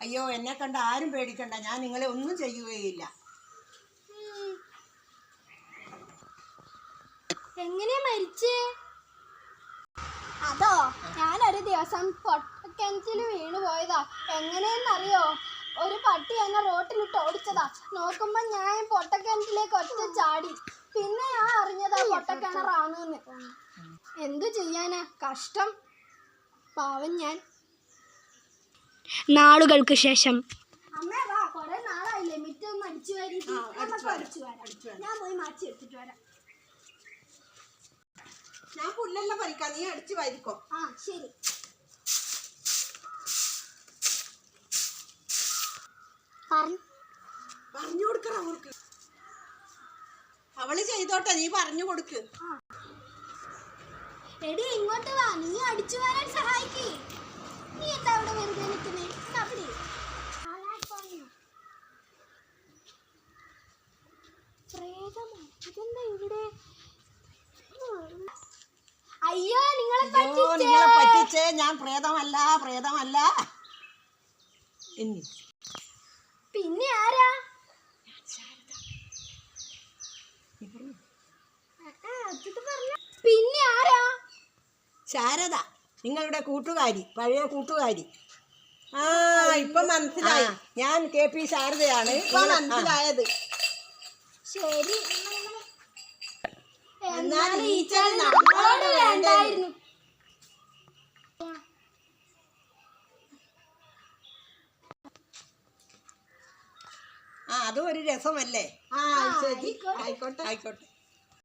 അയ്യോ എന്നെ കണ്ട ആരും പേടിക്കണ്ട. ഞാൻ നിങ്ങളെ ഒന്നും ചെയ്യുകയില്ല. എങ്ങനെ മരിച്ചേ? അതോ ഞാനൊരു ദിവസം പൊട്ടക്കിണറ്റിൽ വീണു പോയതാ എങ്ങനെയെന്നറിയോ? ഒരു പട്ടി എന്നെ റോട്ടിലിട്ട് ഓടിച്ചതാ. നോക്കുമ്പോ ഞാൻ പൊട്ടക്കിണറ്റിലേക്ക് ഒറ്റ ചാടി. പിന്നെ ഞാൻ അറിഞ്ഞതാ പൊട്ടക്കിണറാണെന്ന് എന്തു ചെയ്യാനാ? കഷ്ടം. പാവം ഞാൻ. നാളുകൾക്ക് ശേഷം. അമ്മേ വാ കൊറേ നാളായില്ലേ. മിറ്റൊന്ന് അടിച്ചു വാരി അടിച്ചു വരാം ഞാൻ പോയി മാറ്റി എടുത്തിട്ട് വരാം. ഞാൻ പുല്ലെല്ലാം പറിക്കാം. നീ അടിച്ചു വരിക്കോ. ആ ശരി. പറഞ്ഞു കൊടുക്കറ അവർക്ക്. അവൾ ചെയ്തോട്ടെ നീ പറഞ്ഞു കൊടുക്ക്. എടി ഇങ്ങോട്ട് വാ. നീ അടിച്ചു വരാൻ സഹായിക്കേ. നീ എന്താ അവിടെ വെറുതെ നിൽക്കുന്നേ? അവിടെ. ഇതെന്താ ഇവിടെ? അയ്യോ നിങ്ങളെ പറ്റിച്ചേ. ഞാൻ പ്രേതമല്ല പ്രേതമല്ല. ഇനി. പിന്നെ ആരാ. പിന്നെ ആരാ? ശാരദ നിങ്ങളുടെ കൂട്ടുകാരി പഴയ കൂട്ടുകാരി. ആ ഇപ്പൊ മനസ്സിലായി. ഞാൻ കെ പി ശാരദയാണ്. ഇപ്പൊ മനസ്സിലായത്. ശരി എന്നാൽ നമ്മളോട് നമ്മളോട് വേണ്ടായിരുന്നു. അതും ഒരു രസമല്ലേ? ആ ശരി. ആയിക്കോട്ടെ. ആയിക്കോട്ടെ. ആയിക്കോട്ടെ.